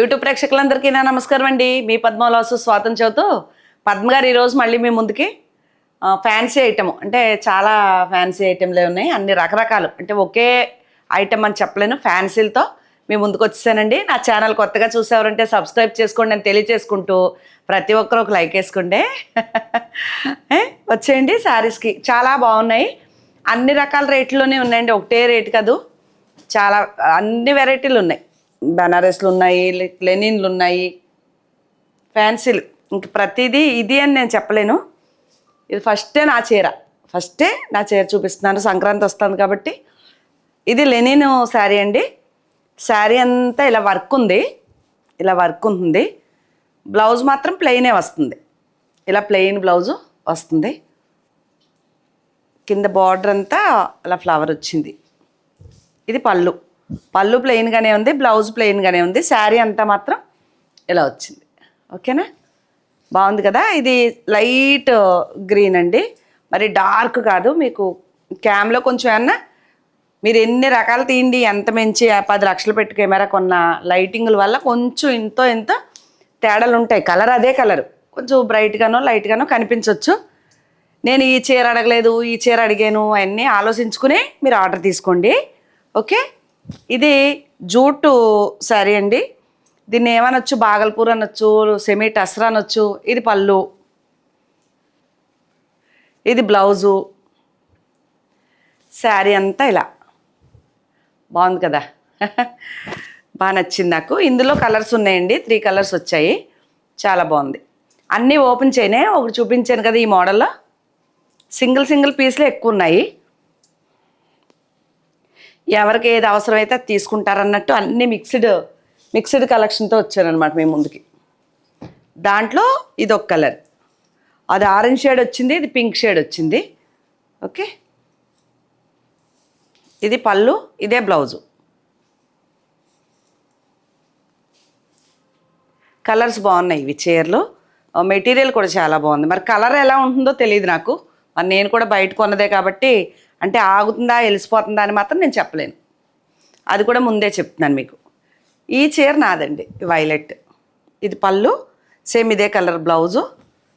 YouTube ప్రేక్షకులందరికీ నా నమస్కారం అండి. మీ పద్మలాసు స్వాతం చదువుతూ పద్మగారు ఈరోజు మళ్ళీ మీ ముందుకి ఫ్యాన్సీ ఐటెం అంటే చాలా ఫ్యాన్సీ ఐటెంలే ఉన్నాయి. అన్ని రకరకాలు. అంటే ఒకే ఐటెం అని చెప్పలేను. ఫ్యాన్సీలతో మీ ముందుకు వచ్చేసానండి. నా ఛానల్ కొత్తగా చూసేవారంటే సబ్స్క్రైబ్ చేసుకోండి అని తెలియచేసుకుంటూ ప్రతి ఒక్కరు ఒక లైక్ వేసుకుంటే వచ్చేయండి శారీస్కి చాలా బాగున్నాయి. అన్ని రకాల రేట్లోనే ఉన్నాయండి. ఒకటే రేట్ కాదు. చాలా అన్ని వెరైటీలు ఉన్నాయి. బనారస్లు ఉన్నాయి లె- లెనిన్లు ఉన్నాయి ఫ్యాన్సీలు ఇంక ప్రతిదీ ఇది అని నేను చెప్పలేను. ఇది ఫస్టే నా చీర. ఫస్టే నా చీర చూపిస్తున్నాను. సంక్రాంతి వస్తుంది కాబట్టి. ఇది లెనిన్ శారీ అండి. శారీ అంతా ఇలా వర్క్ ఉంది. ఇలా వర్క్ ఉంటుంది. బ్లౌజ్ మాత్రం ప్లెయినే వస్తుంది. ఇలా ప్లెయిన్ బ్లౌజు వస్తుంది. కింద బార్డర్ అంతా అలా ఫ్లవర్ వచ్చింది. ఇది పళ్ళు. పళ్ళు ప్లెయిన్గానే ఉంది బ్లౌజ్ ప్లెయిన్గానే ఉంది. శారీ అంతా మాత్రం ఇలా వచ్చింది. ఓకేనా? బాగుంది కదా? ఇది లైట్ గ్రీన్ అండి. మరి డార్క్ కాదు మీకు క్యామ్లో కొంచెం ఏమన్నా మీరు ఎన్ని రకాలు తీయండి ఎంత మంచి పది లక్షలు పెట్టి కెమెరా కొన్న లైటింగ్ల వల్ల కొంచెం ఇంతో ఇంత తేడాలు ఉంటాయి. కలర్ అదే కలర్ కొంచెం బ్రైట్గానో లైట్గానో కనిపించవచ్చు నేను ఈ చీర అడగలేదు ఈ చీర అడిగాను అవన్నీ ఆలోచించుకుని మీరు ఆర్డర్ తీసుకోండి. ఓకే? ఇది జూటు శారీ అండి. దీన్ని ఏమనొచ్చు? బాగల్పూర్ అనొచ్చు సెమీ టస్రా అనొచ్చు ఇది పళ్ళు. ఇది బ్లౌజు. శారీ అంతా ఇలా. బాగుంది కదా? బాగా నచ్చింది నాకు. ఇందులో కలర్స్ ఉన్నాయండి. త్రీ కలర్స్ వచ్చాయి. చాలా బాగుంది. అన్నీ ఓపెన్ చేయనే ఒకటి చూపించాను కదా ఈ మోడల్లో. సింగిల్ సింగిల్ పీస్లే ఎక్కువ ఉన్నాయి. ఎవరికి ఏది అవసరమైతే అది తీసుకుంటారన్నట్టు అన్ని మిక్స్డ్ మిక్స్డ్ కలెక్షన్తో వచ్చారనమాట మేము ముందుకి. దాంట్లో ఇది ఒక కలర్ అది ఆరెంజ్ షేడ్ వచ్చింది ఇది పింక్ షేడ్ వచ్చింది. ఓకే ఇది పళ్ళు ఇదే బ్లౌజు కలర్స్ బాగున్నాయి ఇవి చీరలు. మెటీరియల్ కూడా చాలా బాగుంది. మరి కలర్ ఎలా ఉంటుందో తెలియదు నాకు. మరి నేను కూడా బయట కొన్నదే కాబట్టి అంటే ఆగుతుందా వెలిసిపోతుందా అని మాత్రం నేను చెప్పలేను. అది కూడా ముందే చెప్తున్నాను మీకు. ఈ చీర నాదండి వైలెట్. ఇది పళ్ళు సేమ్ ఇదే కలర్ బ్లౌజు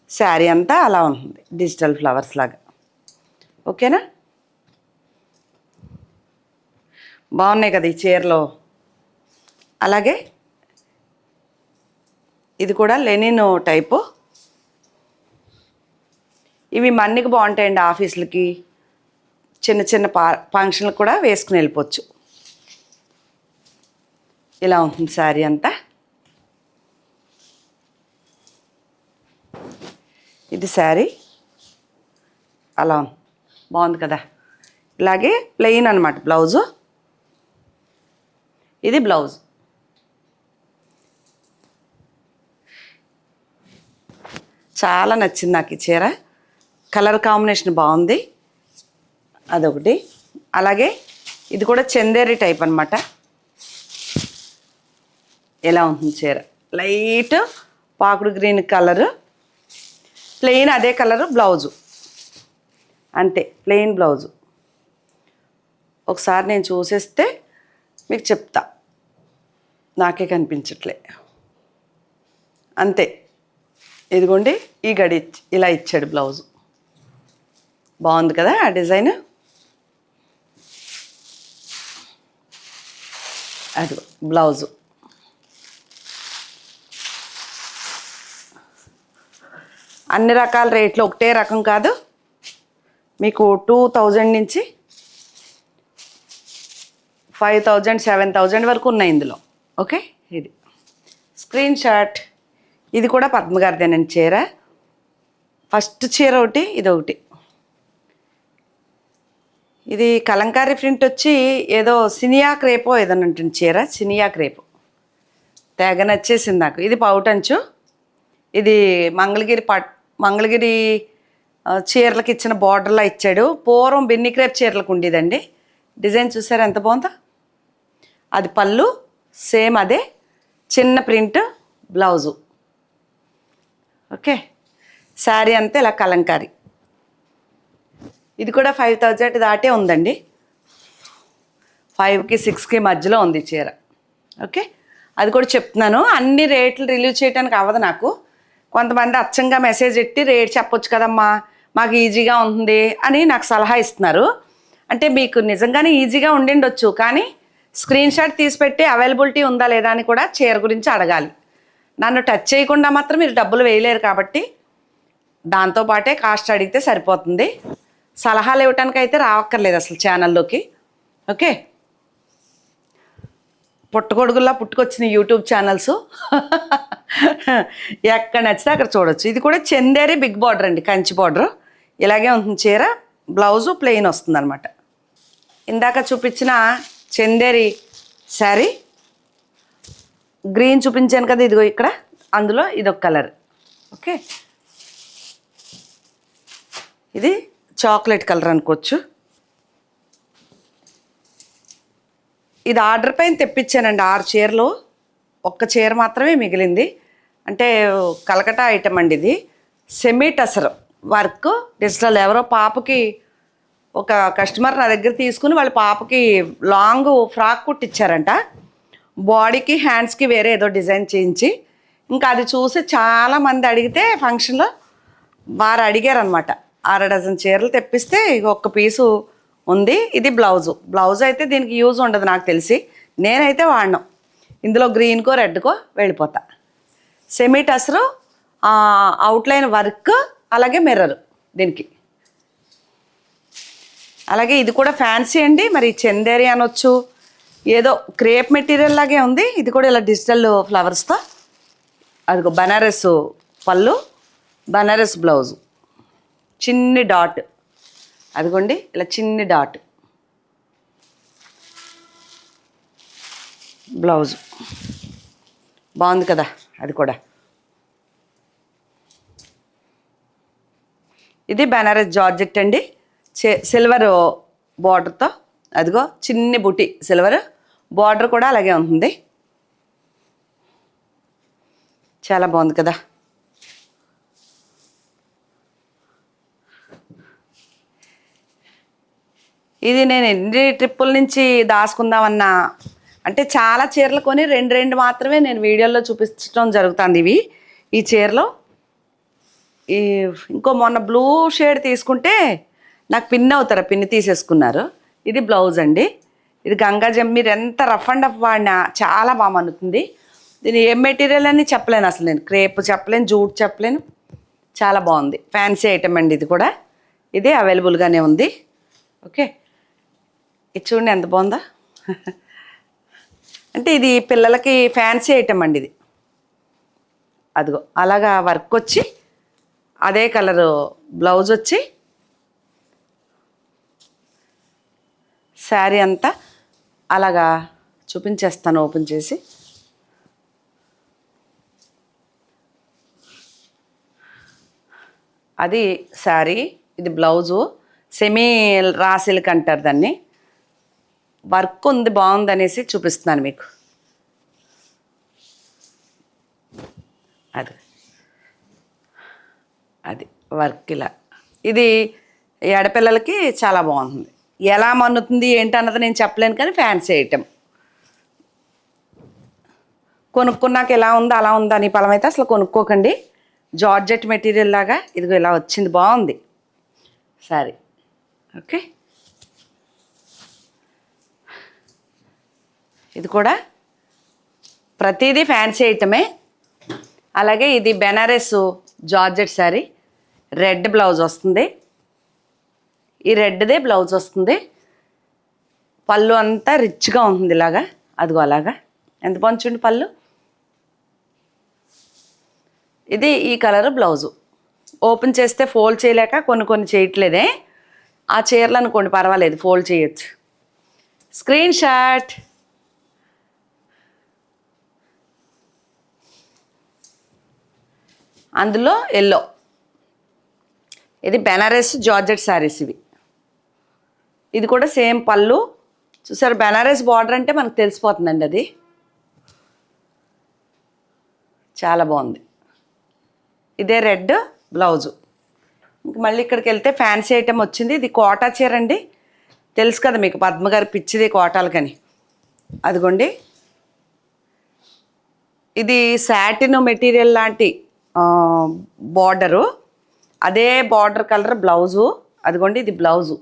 శారీ అంతా అలా ఉంటుంది డిజిటల్ ఫ్లవర్స్ లాగా. ఓకేనా? బాగున్నాయి కదా ఈ చీరలో. అలాగే ఇది కూడా లెనిన్ టైపు. ఇవి మన్నికి బాగుంటాయండి ఆఫీసులకి. చిన్న చిన్న పా ఫంక్షన్లకు కూడా వేసుకుని వెళ్ళిపోవచ్చు. ఇలా ఉంటుంది శారీ అంతా. ఇది శారీ. అలా బాగుంది కదా. ఇలాగే ప్లెయిన్ అనమాట బ్లౌజు. ఇది బ్లౌజ్. చాలా నచ్చింది నాకు ఈ చీర. కలర్ కాంబినేషన్ బాగుంది. అదొకటి. అలాగే ఇది కూడా చందేరి టైప్ అనమాట ఎలా ఉంటుంది చీర? లైట్ పాకుడు గ్రీన్ కలరు ప్లెయిన్ అదే కలరు బ్లౌజు. అంతే ప్లెయిన్ బ్లౌజు. ఒకసారి నేను చూసేస్తే మీకు చెప్తా. నాకే కనిపించట్లే. అంతే. ఇదిగోండి ఈ గడి ఇలా ఇచ్చాడు బ్లౌజు. బాగుంది కదా ఆ డిజైన్? అది బ్లౌజు. అన్ని రకాల రేట్లు ఒకటే రకం కాదు. మీకు టూ థౌజండ్ నుంచి ఫైవ్ థౌజండ్ సెవెన్ థౌజండ్ వరకు ఉన్నాయి ఇందులో. ఓకే? ఇది. Screen shot. ఇది కూడా పద్మగారిదేనండి చీర. ఫస్ట్ చీర ఒకటి ఇది ఒకటి ఇది కలంకారీ ప్రింట్ వచ్చి ఏదో సినియా క్రేపో ఏదో ఉంటుంది చీర సినియా క్రేపో తెగ నచ్చేసింది నాకు. ఇది పౌటంచు. ఇది మంగళగిరి పట్ మంగళగిరి చీరలకు ఇచ్చిన బార్డర్లా ఇచ్చాడు. పూర్వం బిన్ని క్రేప్ చీరలకు ఉండేదండి. డిజైన్ చూసారా? ఎంత బాగుందో. అది పళ్ళు సేమ్ అదే. చిన్న ప్రింట్ బ్లౌజు. ఓకే. శారీ అంతా ఇలా కలంకారీ. ఇది కూడా ఫైవ్ థౌజండ్ దాటే ఉందండి. ఫైవ్కి సిక్స్కి మధ్యలో ఉంది చీర. ఓకే అది కూడా చెప్తున్నాను. అన్ని రేట్లు రిలీవ్ చేయడానికి అవ్వదు నాకు. కొంతమంది అచ్చంగా మెసేజ్ ఎట్టి రేట్ చెప్పొచ్చు కదమ్మా మాకు ఈజీగా ఉంటుంది అని నాకు సలహా ఇస్తున్నారు. అంటే మీకు నిజంగానే ఈజీగా ఉండిండొచ్చు కానీ స్క్రీన్ షాట్ తీసి పెట్టి అవైలబిలిటీ ఉందా లేదా అని కూడా చీర గురించి అడగాలి. నన్ను టచ్ చేయకుండా మాత్రం మీరు డబ్బులు వేయలేరు కాబట్టి దాంతోపాటే కాస్ట్ అడిగితే సరిపోతుంది. సలహాలు ఇవ్వటానికి అయితే రావక్కర్లేదు అసలు ఛానల్లోకి. ఓకే? పుట్టగొడుగుల్లా పుట్టుకొచ్చిన యూట్యూబ్ ఛానల్స్. ఎక్కడ నచ్చితే అక్కడ చూడొచ్చు. ఇది కూడా చందేరి బిగ్ బార్డర్ అండి కంచి బార్డర్. ఇలాగే ఉంటుంది చీర బ్లౌజు ప్లెయిన్ వస్తుంది అనమాట ఇందాక చూపించిన చందేరి శారీ గ్రీన్ చూపించాను కదా ఇదిగో ఇక్కడ అందులో ఇదొక కలర్. ఓకే? ఇది చాక్లెట్ కలర్ అనుకోవచ్చు. ఇది ఆర్డర్ పైన తెప్పించానండి ఆరు చీరలు. ఒక్క చీర మాత్రమే మిగిలింది. అంటే కలకటా ఐటమ్ అండి ఇది. Semi tussar work. డిజిటల్ ఎవరో పాపకి ఒక కస్టమర్ నా దగ్గర తీసుకుని వాళ్ళ పాపకి లాంగ్ ఫ్రాక్ కుట్టించారంట బాడీకి హ్యాండ్స్కి వేరే ఏదో డిజైన్ చేయించి. ఇంకా అది చూసి చాలామంది అడిగితే ఫంక్షన్లో వారు అడిగారనమాట అర డజన్ చీరలు తెప్పిస్తే ఒక్క పీసు ఉంది. ఇది బ్లౌజు. బ్లౌజ్ అయితే దీనికి యూజ్ ఉండదు నాకు తెలిసి. నేనైతే వాడినాం. ఇందులో గ్రీన్కో రెడ్కో వెళ్ళిపోతా. సెమీ టసరు అవుట్లైన్ వర్క్ అలాగే మిర్రర్ దీనికి. అలాగే ఇది కూడా ఫ్యాన్సీ అండి. మరి చందేరి అనొచ్చు ఏదో క్రేప్ మెటీరియల్ లాగే ఉంది. ఇది కూడా ఇలా డిజిటల్ ఫ్లవర్స్తో అదిగో బనారస్ పళ్ళు బనారస్ బ్లౌజు. చిన్ని డాట్. అదిగోండి ఇలా చిన్ని డాట్. బ్లౌజ్. బాగుంది కదా అది కూడా. ఇది బెనారస్ జార్జెట్ అండి. చే- సిల్వర్ బార్డర్తో. అదిగో చిన్ని బుటి సిల్వర్. బార్డర్ కూడా అలాగే ఉంటుంది. చాలా బాగుంది కదా. ఇది నేను ఎన్ని ట్రిప్పుల నుంచి దాచుకుందామన్నా అంటే చాలా చీరలు కొని రెండు రెండు మాత్రమే నేను వీడియోలో చూపించడం జరుగుతుంది ఇవి. ఈ చీరలో ఈ ఇంకో మొన్న బ్లూ షేడ్ తీసుకుంటే నాకు పిన్ అవుతారు పిన్ తీసేసుకున్నారు. ఇది బ్లౌజ్ అండి. ఇది గంగా జమ్ మీరు ఎంత రఫ్ అండ్ రఫ్ వాడినా చాలా బాగా మన్నుతుంది. దీని ఏ మెటీరియల్ అని చెప్పలేను అసలు నేను. క్రేప్ చెప్పలేను జూట్ చెప్పలేను. చాలా బాగుంది. ఫ్యాన్సీ ఐటమ్ అండి ఇది కూడా. ఇది అవైలబుల్గానే ఉంది. ఓకే. ఇది చూడండి ఎంత బాగుందా? అంటే ఇది పిల్లలకి ఫ్యాన్సీ ఐటమ్ అండి ఇది. అదిగో అలాగా వర్క్ వచ్చి అదే కలరు బ్లౌజ్ వచ్చి శారీ అంతా అలాగా చూపించేస్తాను ఓపెన్ చేసి. అది శారీ ఇది బ్లౌజు సెమీ రాసిల్క్ అంటారు దాన్ని. వర్క్ ఉంది బాగుంది అనేసి చూపిస్తున్నాను మీకు. అది. అది వర్క్ ఇలా. ఇది ఎడపిల్లలకి చాలా బాగుంటుంది. ఎలా మన్నుతుంది ఏంటన్నది నేను చెప్పలేను కానీ ఫ్యాన్స్ వేయటం కొనుక్కున్నాక ఎలా ఉందో అలా ఉందా అని పలం అయితే అసలు కొనుక్కోకండి. జార్జెట్ మెటీరియల్ లాగా ఇదిగో ఇలా వచ్చింది బాగుంది. సరే. ఓకే? ఇది కూడా ప్రతిదీ ఫ్యాన్సీ ఐటమే అలాగే ఇది Banaras georgette sari. Red blouse వస్తుంది. ఈ రెడ్దే బ్లౌజ్ వస్తుంది. పళ్ళు అంతా రిచ్గా ఉంటుంది ఇలాగా. అదిగో అలాగా. ఎంత పంచుండి పళ్ళు. ఇది ఈ కలర్ బ్లౌజు ఓపెన్ చేస్తే ఫోల్డ్ చేయలేక కొన్ని కొన్ని చేయట్లేదే. ఆ చీరలు అనుకోండి పర్వాలేదు ఫోల్డ్ చేయొచ్చు. స్క్రీన్ షాట్ అందులో ఎల్లో ఇది బెనారస్ జార్జెట్ శారీస్ ఇవి. ఇది కూడా సేమ్ పళ్ళు. చూసారు బెనారస్ బార్డర్ అంటే మనకు తెలిసిపోతుందండి అది. చాలా బాగుంది. ఇదే రెడ్ బ్లౌజు ఇంక మళ్ళీ ఇక్కడికి వెళ్తే ఫ్యాన్సీ ఐటెం వచ్చింది. ఇది కోటా చీర అండి. తెలుసు కదా మీకు పద్మగారి పిచ్చిది కోటాలకని అదిగోండి. ఇది శాటిన్ మెటీరియల్ లాంటి బార్డరు. అదే బార్డర్ కలర్ బ్లౌజు. అదిగోండి ఇది బ్లౌజు.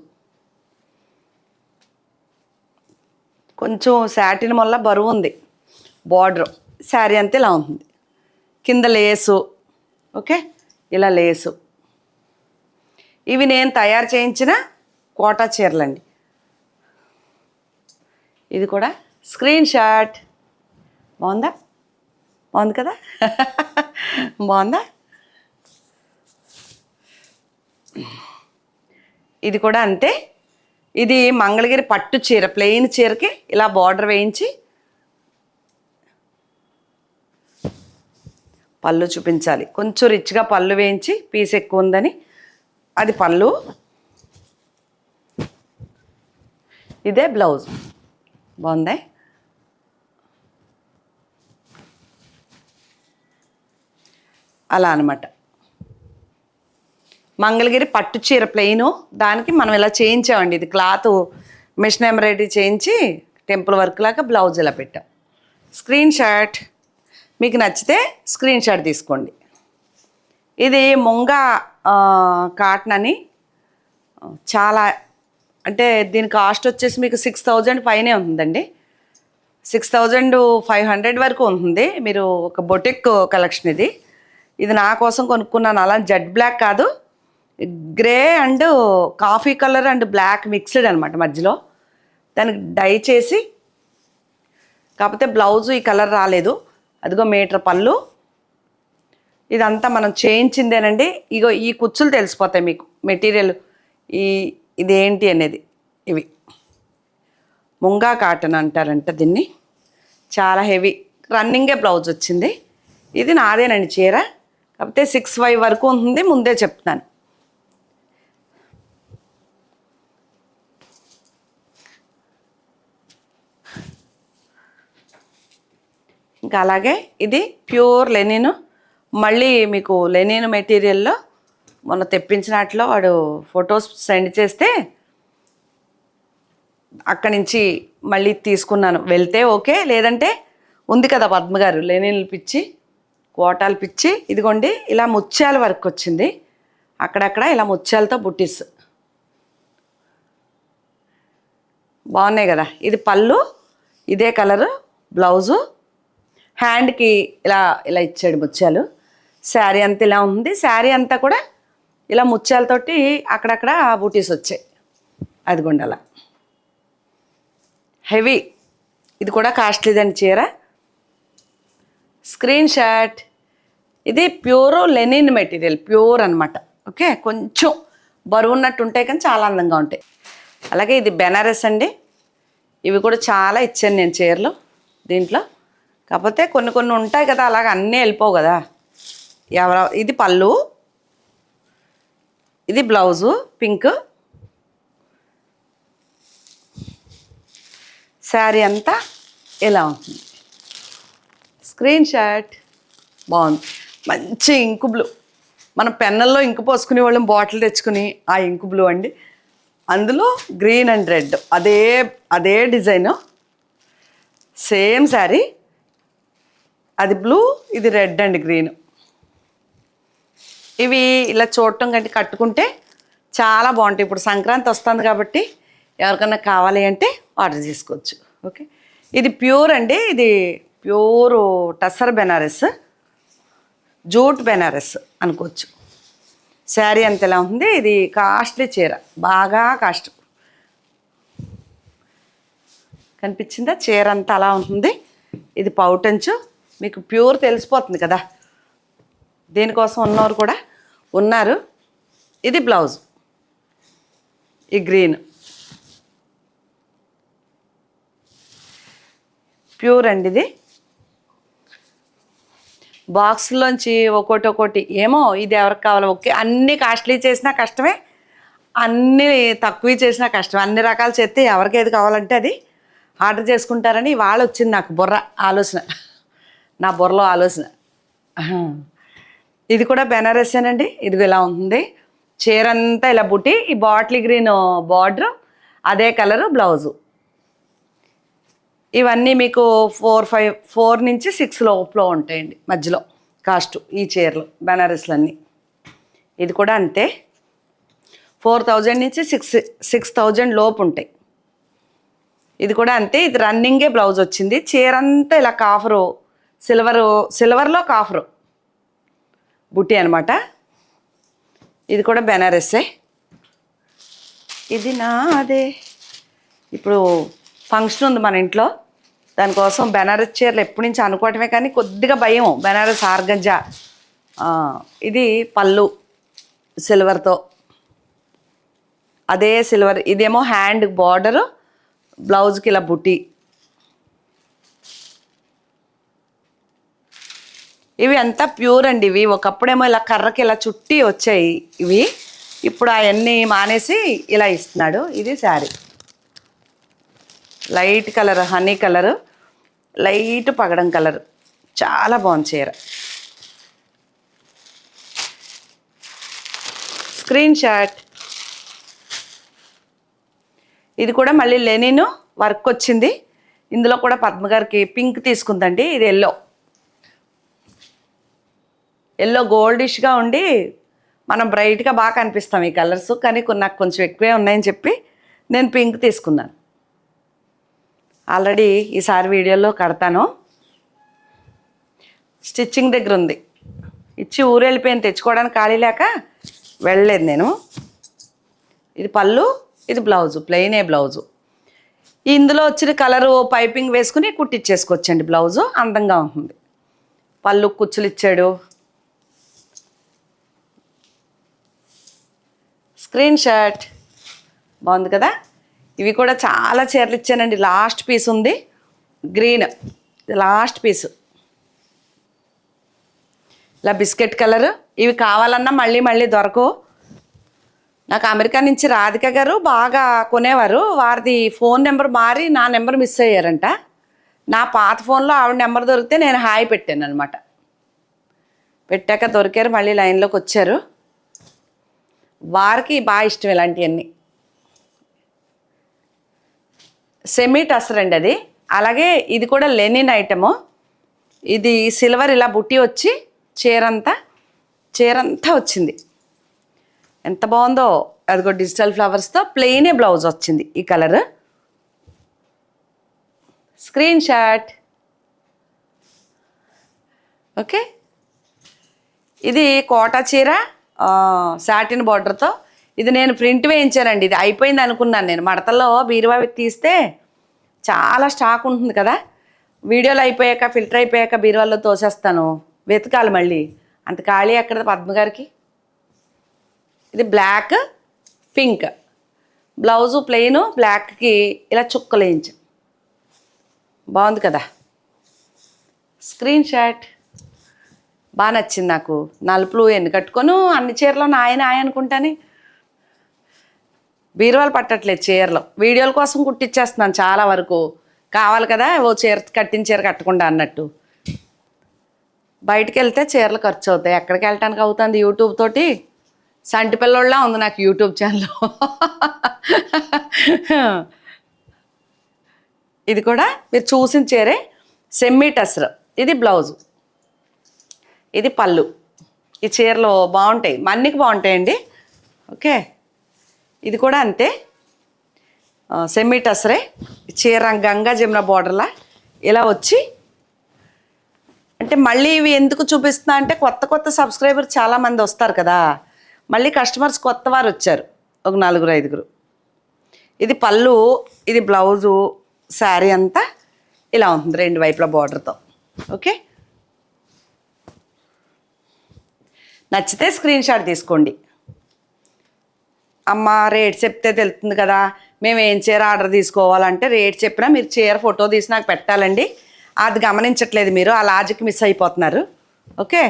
కొంచెం శాటిన్ వల్ల బరువు ఉంది. బార్డర్. శారీ అంతే ఇలా ఉంటుంది. కింద లేసు. ఓకే? ఇలా లేసు. ఇవి నేను తయారు చేయించిన కోటా చీరలండి. ఇది కూడా స్క్రీన్ షాట్. బాగుందా? బాగుంది కదా? బాగుందా? ఇది కూడా అంతే. ఇది మంగళగిరి పట్టు చీర ప్లెయిన్ చీరకి ఇలా బార్డర్ వేయించి పళ్ళు చూపించాలి. కొంచెం రిచ్గా పళ్ళు వేయించి పీస్ ఎక్కువ ఉందని అది పళ్ళు. ఇదే బ్లౌజ్ బాగుందా? అలా అనమాట మంగళగిరి పట్టు చీర ప్లెయిన్ దానికి మనం ఇలా చేయించామండి. ఇది క్లాత్ మిషన్ ఎంబ్రాయిడరీ చేయించి టెంపుల్ వర్క్ లాగా బ్లౌజ్ ఇలా పెట్టాం. Screenshot. మీకు నచ్చితే స్క్రీన్ షాట్ తీసుకోండి. ఇది ముంగా కాటన్ అని చాలా అంటే దీని కాస్ట్ వచ్చేసి మీకు సిక్స్ థౌజండ్ పైనే ఉంటుందండి. సిక్స్ థౌజండ్ ఫైవ్ హండ్రెడ్ వరకు ఉంటుంది. మీరు ఒక బొటిక్ కలెక్షన్ ఇది. ఇది నా కోసం కొనుక్కున్నాను. అలా జెడ్ బ్లాక్ కాదు. Grey and coffee colour and black mixed అనమాట మధ్యలో. దానికి డై చేసి కాకపోతే బ్లౌజు ఈ కలర్ రాలేదు. అదిగో మీటర్ పళ్ళు. ఇదంతా మనం చేయించిందేనండి. ఇగో ఈ కుచ్చులు తెలిసిపోతాయి మీకు. మెటీరియల్ ఈ ఇదేంటి అనేది. ఇవి. ముంగా కాటన్ అంటారంట దీన్ని. చాలా హెవీ. రన్నింగే బ్లౌజ్ వచ్చింది. ఇది నాదేనండి చీర. కాకపోతే సిక్స్ ఫైవ్ వరకు ఉంటుంది ముందే చెప్తాను ఇంకా అలాగే ఇది ప్యూర్ లెనిన్. మళ్ళీ మీకు లెనిన్ మెటీరియల్లో మొన్న తెప్పించినట్లో వాడు ఫొటోస్ సెండ్ చేస్తే అక్కడి నుంచి మళ్ళీ తీసుకున్నాను. వెళ్తే ఓకే లేదంటే ఉంది కదా పద్మ గారు లెనిన్లు పిచ్చి. కోటాలు పిచ్చి. ఇదిగోండి ఇలా ముత్యాల వర్క్ వచ్చింది. అక్కడక్కడ ఇలా ముత్యాలతో బుట్టీస్. బాగున్నాయి కదా? ఇది పళ్ళు ఇదే కలరు బ్లౌజు. హ్యాండ్కి ఇలా ఇలా ఇచ్చాడు ముత్యాలు. శారీ అంతా ఇలా ఉంది. శారీ అంతా కూడా ఇలా ముత్యాలతోటి అక్కడక్కడ బూటీస్ వచ్చాయి. అది అలా. హెవీ. ఇది కూడా కాస్ట్లీదండి చీర. Screen shot. ఇది ప్యూర్ లెనిన్ మెటీరియల్ ప్యూర్ అనమాట ఓకే? కొంచెం బరువు ఉన్నట్టు ఉంటాయి కానీ చాలా అందంగా ఉంటాయి. అలాగే ఇది బెనారస్ అండి. ఇవి కూడా చాలా ఇచ్చాను నేను చీరలు దీంట్లో. కాకపోతే కొన్ని కొన్ని ఉంటాయి కదా అలాగ అన్నీ వెళ్ళిపోవు కదా. ఎవర ఇది పళ్ళు. ఇది బ్లౌజు పింక్. శారీ అంతా ఇలా ఉంటుంది. Screenshot. బాగుంది. మంచి ఇంకు బ్లూ. మన పెన్నుల్లో ఇంకు పోసుకునే వాళ్ళం బాటిల్ తెచ్చుకుని ఆ ఇంకు బ్లూ అండి. అందులో గ్రీన్ అండ్ రెడ్. అదే అదే డిజైను. సేమ్ శారీ. అది బ్లూ ఇది రెడ్ అండ్ గ్రీన్. ఇవి ఇలా చూడటం కంటే కట్టుకుంటే చాలా బాగుంటాయి. ఇప్పుడు సంక్రాంతి వస్తుంది కాబట్టి ఎవరికన్నా కావాలి అంటే ఆర్డర్ చేసుకోవచ్చు. ఓకే? ఇది ప్యూర్ అండి. ఇది ప్యూర్ టసర్ బెనారస్ జూట్ బెనారస్ అనుకోవచ్చు. శారీ అంత ఎలా ఉంది? ఇది కాస్ట్లీ చీర బాగా కాస్ట్. కనిపించిందా? చీర అంతా అలా ఉంటుంది. ఇది పౌటంచు. మీకు ప్యూర్ తెలిసిపోతుంది కదా. దీనికోసం ఉన్నవారు కూడా ఉన్నారు. ఇది బ్లౌజ్. ఈ గ్రీన్. ప్యూర్ అండి ఇది. బాక్స్లోంచి ఒకటి ఒక్కోటి ఏమో ఇది ఎవరికి కావాలో ఓకే అన్ని కాస్ట్లీ చేసినా కష్టమే అన్ని తక్కువ చేసినా కష్టమే. అన్ని రకాలు చేస్తే ఎవరికి ఏది కావాలంటే అది ఆర్డర్ చేసుకుంటారని వాళ్ళు వచ్చింది నాకు బుర్ర ఆలోచన. నా బుర్రలో ఆలోచన. ఇది కూడా బెనారసేనండి. ఇది ఇలా ఉంటుంది. చీర అంతా ఇలా బుట్టి ఈ బాటిల్ గ్రీన్ బార్డర్ అదే కలరు బ్లౌజు. ఇవన్నీ మీకు ఫోర్ ఫైవ్ ఫోర్ నుంచి సిక్స్ లోపులో ఉంటాయండి మధ్యలో. కాస్ట్ ఈ చీరలు బెనారస్లన్నీ. ఇది కూడా అంతే. ఫోర్ థౌజండ్ నుంచి సిక్స్ సిక్స్ థౌజండ్ లోపు ఉంటాయి. ఇది కూడా అంతే. ఇది రన్నింగే బ్లౌజ్ వచ్చింది. చీర అంతా ఇలా కాఫరు సిల్వరు సిల్వర్లో కాఫరు. బుట్టి అనమాట ఇది కూడా బెనారస్సే ఇది నాదే. ఇప్పుడు ఫంక్షన్ ఉంది మన ఇంట్లో. దానికోసం బెనారస్ చీరలు ఎప్పటి నుంచి అనుకోవటమే కానీ కొద్దిగా భయం బెనారస్ ఆర్గంజా ఇది పళ్ళు సిల్వర్తో. అదే సిల్వర్ ఇదేమో హ్యాండ్ బార్డరు బ్లౌజ్కి ఇలా బుట్టి ఇవి అంతా ప్యూర్ అండి ఇవి. ఒకప్పుడేమో ఇలా కర్రకి ఇలా చుట్టి వచ్చాయి ఇవి. ఇప్పుడు అవన్నీ మానేసి ఇలా ఇస్తున్నాడు. ఇది sari. Light colour honey colour light పగడం కలర్. చాలా బాగుంది చీర. Screen shot. ఇది కూడా మళ్ళీ లెనిన్ వర్క్ వచ్చింది. ఇందులో కూడా పద్మ గారికి పింక్ తీసుకుందండి. ఇది ఎల్లో. ఎల్లో గోల్డిష్గా ఉండి మనం బ్రైట్గా బాగా కనిపిస్తాం ఈ కలర్స్. కానీ నాకు కొంచెం ఎక్కువే ఉన్నాయని చెప్పి నేను పింక్ తీసుకున్నాను. ఆల్రెడీ ఈసారి వీడియోలో కడతాను. స్టిచ్చింగ్ దగ్గర ఉంది. ఇచ్చి ఊరు వెళ్ళిపోయాను తెచ్చుకోవడానికి ఖాళీ లేక వెళ్ళలేదు నేను. ఇది పళ్ళు ఇది బ్లౌజు ప్లెయినే బ్లౌజు. ఇందులో వచ్చిన కలరు పైపింగ్ వేసుకుని కుట్టించేసుకోవచ్చండి బ్లౌజు అందంగా ఉంటుంది. పళ్ళు కుచ్చులు ఇచ్చాడు. Screenshot. బాగుంది కదా? ఇవి కూడా చాలా చీరలు ఇచ్చానండి. లాస్ట్ పీస్ ఉంది. గ్రీన్. Last piece. ఇలా బిస్కెట్ కలర్. ఇవి కావాలన్నా మళ్ళీ మళ్ళీ దొరకవు. నాకు అమెరికా నుంచి రాధిక గారు బాగా కొనేవారు. వారిది ఫోన్ నెంబర్ మారి నా నెంబర్ మిస్ అయ్యారంట. నా పాత ఫోన్లో ఆవిడ నెంబర్ దొరికితే నేను హాయ్ పెట్టాను అనమాట పెట్టాక దొరికారు మళ్ళీ లైన్లోకి వచ్చారు. వారికి బాగా ఇష్టం ఇలాంటివన్నీ. సెమీ టసర్ అండి అది. అలాగే ఇది కూడా లెనిన్ ఐటము. ఇది సిల్వర్ ఇలా బుట్టి వచ్చి చీరంతా చీరంతా వచ్చింది. ఎంత బాగుందో అదిగో డిజిటల్ ఫ్లవర్స్తో ప్లెయినే బ్లౌజ్ వచ్చింది ఈ కలర్. Screen shot. ఓకే. ఇది కోటా చీర సాటిన్ బార్డర్తో ఇది నేను ప్రింట్ వేయించానండి. ఇది అయిపోయింది అనుకున్నాను నేను. మడతల్లో బీరువా తీస్తే చాలా స్టాక్ ఉంటుంది కదా. వీడియోలు అయిపోయాక ఫిల్టర్ అయిపోయాక బీరువాల్లో తోసేస్తాను. వెతకాలి మళ్ళీ. అంత ఖాళీ ఎక్కడ పద్మ గారికి? ఇది బ్లాక్ పింక్. బ్లౌజు ప్లెయిన్ బ్లాక్కి ఇలా చుక్కలు వేయించాం. బాగుంది కదా. Screenshot. బాగా నచ్చింది నాకు. నలుపులు ఎన్ని కట్టుకొను? అన్ని చీరలో నాయన ఆయ అనుకుంటాని బీరువాలు పట్టట్లేదు చీరలు. వీడియోల కోసం కుట్టించేస్తున్నాను చాలా వరకు. కావాలి కదా ఓ చీర కట్టిన చీర కట్టకుండా అన్నట్టు. బయటికి వెళ్తే చీరలు ఖర్చు అవుతాయి ఎక్కడికి వెళ్ళటానికి అవుతుంది యూట్యూబ్ తోటి? సంటి పిల్లోళ్ళ ఉంది నాకు యూట్యూబ్ ఛానల్ ఇది కూడా మీరు చూసిన చీరే సెమ్మీ టసర్. ఇది బ్లౌజు. ఇది పళ్ళు. ఈ చీరలు బాగుంటాయి. మన్నికి బాగుంటాయండి. ఓకే. ఇది కూడా అంతే. ఆ, సెమీ టసరే చీర గంగా జమున బార్డర్లా ఇలా వచ్చి అంటే మళ్ళీ ఇవి ఎందుకు చూపిస్తున్నా అంటే కొత్త కొత్త సబ్స్క్రైబర్ చాలామంది వస్తారు కదా. మళ్ళీ కస్టమర్స్ కొత్త వారు వచ్చారు. ఒక నలుగురు ఐదుగురు. ఇది పళ్ళు ఇది బ్లౌజు శారీ అంతా ఇలా ఉంటుంది రెండు వైపుల బార్డర్తో. ఓకే? నచ్చితే స్క్రీన్ షాట్ తీసుకోండి. అమ్మ రేట్ చెప్తే తెలుస్తుంది కదా మేము ఏం చీర ఆర్డర్ తీసుకోవాలంటే రేట్ చెప్పినా మీరు చీర ఫోటో తీసి నాకు పెట్టాలండి. అది గమనించట్లేదు మీరు ఆ లాజిక్ మిస్ అయిపోతున్నారు. ఓకే?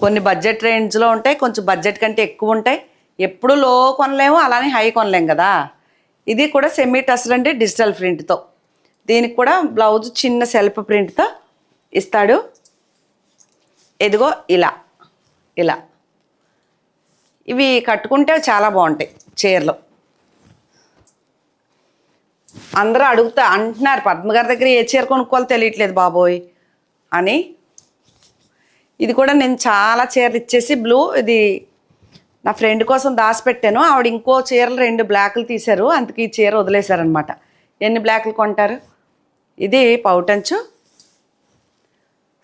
కొన్ని బడ్జెట్ రేంజ్లో ఉంటాయి కొంచెం బడ్జెట్ కంటే ఎక్కువ ఉంటాయి. ఎప్పుడు లో కొనలేము అలానే హై కొనలేం కదా. ఇది కూడా సెమీ టసర్ అంటే డిజిటల్ ప్రింట్తో దీనికి కూడా బ్లౌజ్ చిన్న సెల్ఫ్ ప్రింట్తో ఇస్తాడు. ఎదిగో ఇలా ఇలా. ఇవి కట్టుకుంటే చాలా బాగుంటాయి చీరలు. అందరూ అడుగుతా అంటున్నారు పద్మగారి దగ్గర ఏ చీర కొనుక్కోవాలో తెలియట్లేదు బాబోయ్ అని. ఇది కూడా నేను చాలా చీరలు ఇచ్చేసి బ్లూ ఇది నా ఫ్రెండ్ కోసం దాచిపెట్టాను. ఆవిడ ఇంకో చీరలు రెండు బ్లాక్లు తీశారు అందుకే ఈ చీర వదిలేశారనమాట ఎన్ని బ్లాక్లు కొంటారు? ఇది పౌటంచు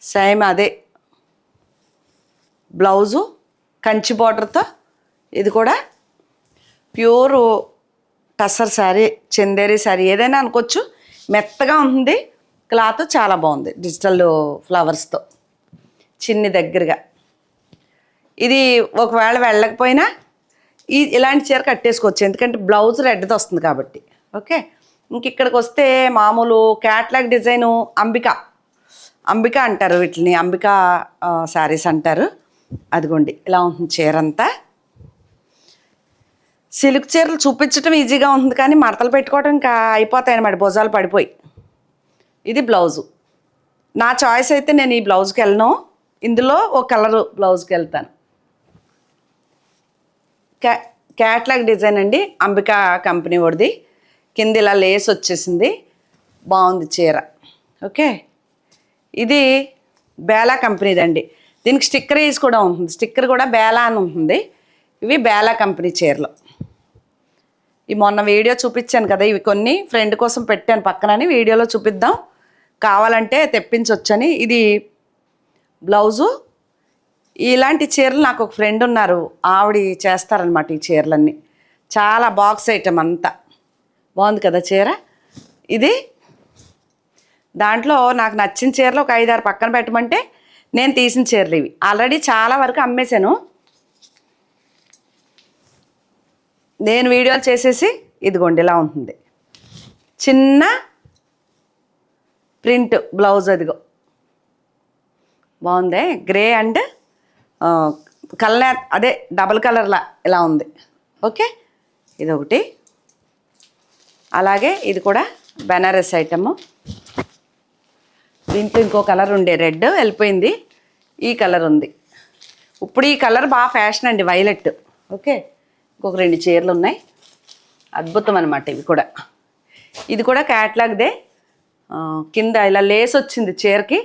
సేమ్ అదే. బ్లౌజు కంచి బార్డర్తో ఇది కూడా ప్యూర్ టస్సర్ శారీ చందేరి శారీ ఏదైనా అనుకోవచ్చు. మెత్తగా ఉంది క్లాత్ చాలా బాగుంది డిజిటల్ ఫ్లవర్స్తో చిన్ని దగ్గరగా. ఇది ఒకవేళ వెళ్ళకపోయినా ఈ ఇలాంటి చీర కట్టేసుకోవచ్చు ఎందుకంటే బ్లౌజ్ రెడ్ది వస్తుంది కాబట్టి. ఓకే? ఇంక ఇక్కడికి వస్తే మామూలు క్యాట్లాగ్ డిజైను అంబిక. అంబిక అంటారు వీటిని అంబిక శారీస్ అంటారు. అదిగోండి ఇలా ఉంటుంది చీర అంతా సిల్క్ చీరలు చూపించడం ఈజీగా ఉంటుంది కానీ మడతలు పెట్టుకోవడం ఇంకా అయిపోతాయి అనమాట భుజాలు పడిపోయి. ఇది బ్లౌజు. నా చాయిస్ అయితే నేను ఈ బ్లౌజ్కి వెళ్ళను. ఇందులో ఓ కలరు బ్లౌజ్కి వెళ్తాను. క్యా క్యాట్లాగ్ డిజైన్ అండి. అంబికా కంపెనీ వాడిది. కింద ఇలా లేస్ వచ్చేసింది. బాగుంది చీర. ఓకే? ఇది బేలా కంపెనీది అండి. దీనికి స్టిక్కర్ వేసి కూడా ఉంటుంది. స్టిక్కర్ కూడా బేలా అని ఉంటుంది. ఇవి బేలా కంపెనీ చీరలు. ఈ మొన్న వీడియో చూపించాను కదా ఇవి కొన్ని. ఫ్రెండ్ కోసం పెట్టాను పక్కనని వీడియోలో చూపిద్దాం. కావాలంటే తెప్పించవచ్చని ఇది బ్లౌజు. ఇలాంటి చీరలు నాకు ఒక ఫ్రెండ్ ఉన్నారు. ఆవిడ చేస్తారనమాట ఈ చీరలన్నీ. చాలా బాక్స్ ఐటమ్ అంతా. బాగుంది కదా చీర? ఇది దాంట్లో నాకు నచ్చిన చీరలు ఒక ఐదారు పక్కన పెట్టమంటే నేను తీసిన చీరలు ఇవి. ఆల్రెడీ చాలా వరకు అమ్మేశాను. నేను వీడియోలు చేసేసి ఇదిగోండి ఇలా ఉంటుంది. చిన్న ప్రింట్ బ్లౌజ్ అదిగో. బాగుంది? గ్రే అండ్ కలర్ అదే డబల్ కలర్లా ఇలా ఉంది. ఓకే? ఇది ఒకటి అలాగే ఇది కూడా బెనారస్ ఐటము. దీంట్లో ఇంకో కలర్ ఉండే రెడ్ వెళ్ళిపోయింది. ఈ కలర్ ఉంది. ఇప్పుడు ఈ కలర్ బాగా ఫ్యాషన్ అండి వైలెట్. ఓకే? ఇంకొక రెండు చీరలు ఉన్నాయి. అద్భుతం అనమాట ఇవి కూడా. ఇది కూడా క్యాట్లాగ్దే. కింద ఇలా లేస్ వచ్చింది చీరకి.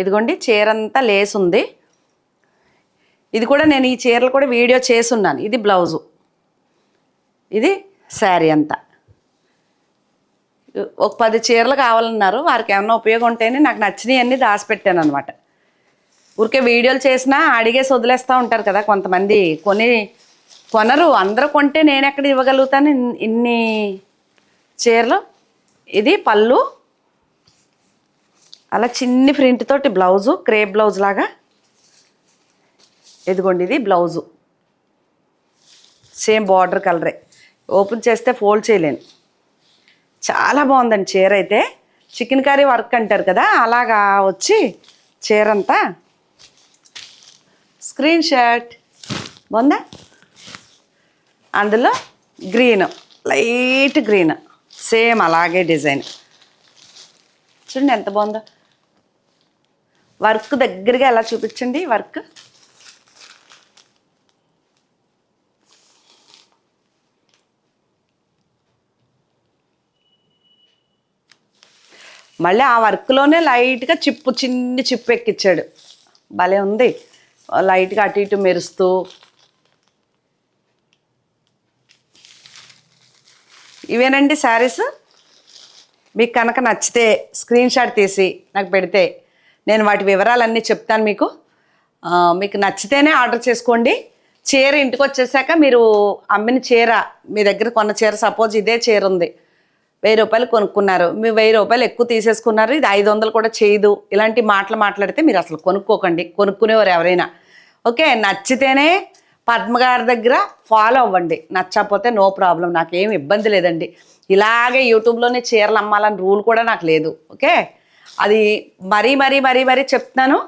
ఇదిగోండి చీర అంతా లేస్ ఉంది. ఇది కూడా నేను ఈ చీరలు కూడా వీడియో చేసున్నాను ఇది బ్లౌజు. ఇది శారీ అంతా. ఒక పది చీరలు కావాలన్నారు. వారికి ఏమన్నా ఉపయోగం ఉంటేనే నాకు నచ్చినవి అన్నీ దాచిపెట్టాను అనమాట ఊరికే వీడియోలు చేసినా అడిగేసి వదిలేస్తూ ఉంటారు కదా కొంతమంది. కొని కొనరు. అందరూ కొంటే నేను ఎక్కడ ఇవ్వగలుగుతాను? ఇన్ని చీరలు. ఇది పళ్ళు. అలా చిన్ని ప్రింట్ తోటి బ్లౌజు క్రేప్ బ్లౌజ్ లాగా. ఇదిగోండి ఇది బ్లౌజు. సేమ్ బార్డర్ కలరే. ఓపెన్ చేస్తే ఫోల్డ్ చేయలేను. చాలా బాగుందండి చీర అయితే. చికెన్ కర్రీ వర్క్ అంటారు కదా అలాగా వచ్చి చీర అంతా స్క్రీన్ షాట్. బాగుందా? అందులో గ్రీన్ లైట్ గ్రీన్ సేమ్ అలాగే డిజైన్. చూడండి ఎంత బాగుందో. వర్క్ దగ్గరగా ఎలా చూపించండి? వర్క్. మళ్ళీ ఆ వర్క్లోనే లైట్గా చిప్పు చిన్ని చిప్పు ఎక్కిచ్చాడు. భలే ఉంది. లైట్గా అటు ఇటు మెరుస్తూ ఇవేనండి శారీస్? మీకు కనుక నచ్చితే స్క్రీన్ షాట్ తీసి నాకు పెడితే నేను వాటి వివరాలన్నీ చెప్తాను మీకు. మీకు నచ్చితేనే ఆర్డర్ చేసుకోండి. చీర ఇంటికి వచ్చేసాక మీరు అమ్మిన చీర మీ దగ్గర కొన్న చీర సపోజ్ ఇదే చీర ఉంది. వెయ్యి రూపాయలు కొనుక్కున్నారు. మీ వెయ్యి రూపాయలు ఎక్కువ తీసేసుకున్నారు. ఇది ఐదు వందలు కూడా చేయదు. ఇలాంటి మాటలు మాట్లాడితే మీరు అసలు కొనుక్కోకండి. కొనుక్కునేవారు ఎవరైనా. ఓకే నచ్చితేనే పద్మగారి దగ్గర ఫాలో అవ్వండి. నచ్చకపోతే నో ప్రాబ్లం నాకేం ఇబ్బంది లేదండి. ఇలాగే యూట్యూబ్లోనే చీరలు అమ్మాలని రూల్ కూడా నాకు లేదు. ఓకే? అది మరీ మరీ మరీ మరీ చెప్తున్నాను.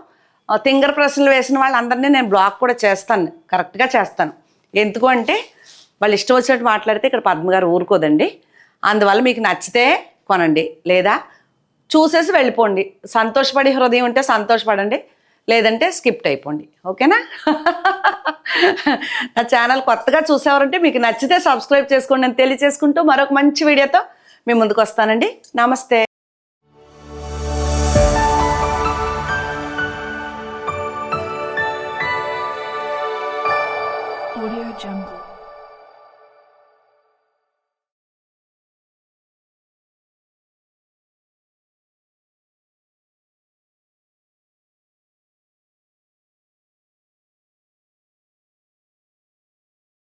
తింగర్ ప్రశ్నలు వేసిన వాళ్ళందరినీ నేను బ్లాక్ కూడా చేస్తాను. కరెక్ట్గా చేస్తాను. ఎందుకు అంటే వాళ్ళు ఇష్టం వచ్చినట్టు మాట్లాడితే ఇక్కడ పద్మగారు ఊరుకోదండి. అందువల్ల మీకు నచ్చితే కొనండి. లేదా చూసేసి వెళ్ళిపోండి. సంతోషపడి హృదయం ఉంటే సంతోషపడండి. లేదంటే స్కిప్ట్ అయిపోండి ఓకేనా? నా ఛానల్ కొత్తగా చూసేవారంటే మీకు నచ్చితే సబ్స్క్రైబ్ చేసుకోండి అని తెలియచేసుకుంటూ మరొక మంచి వీడియోతో మీ ముందుకు వస్తానండి. నమస్తే.